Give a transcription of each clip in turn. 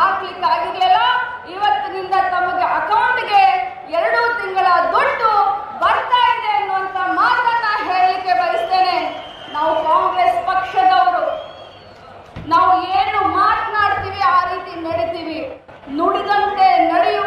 ಹಾಕ್ಲಿಕ್ಕಾಗಿರ್ಲಿಲ್ಲ ಇವತ್ತಿನಿಂದ ತಮಗೆ ಅಕೌಂಟ್ಗೆ ಎರಡು ತಿಂಗಳ ದುಡ್ಡು ಬರ್ತಾ ಇದೆ ಅನ್ನುವಂತ ಮಾತನ್ನ ಹೇಳಲಿಕ್ಕೆ ಬಯಸ್ತೇನೆ. ನಾವು ಕಾಂಗ್ರೆಸ್ ಪಕ್ಷದವರು. ನಾವು ಏನು ಮಾತನಾಡ್ತೀವಿ ಆ ರೀತಿ ನಡೀತೀವಿ. ನುಡಿದಂತೆ ನಡೆಯುವ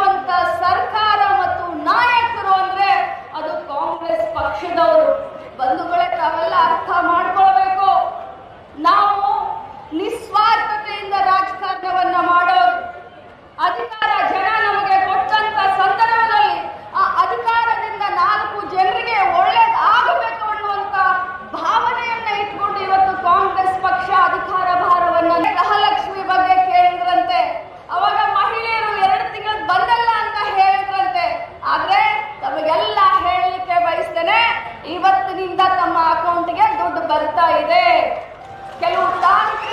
ಇಂದ ತಮ್ಮ ಅಕೌಂಟ್ಗೆ ದುಡ್ಡು ಬರ್ತಾ ಇದೆ. ಕೆಲವು ತಾಂತ್ರಿಕ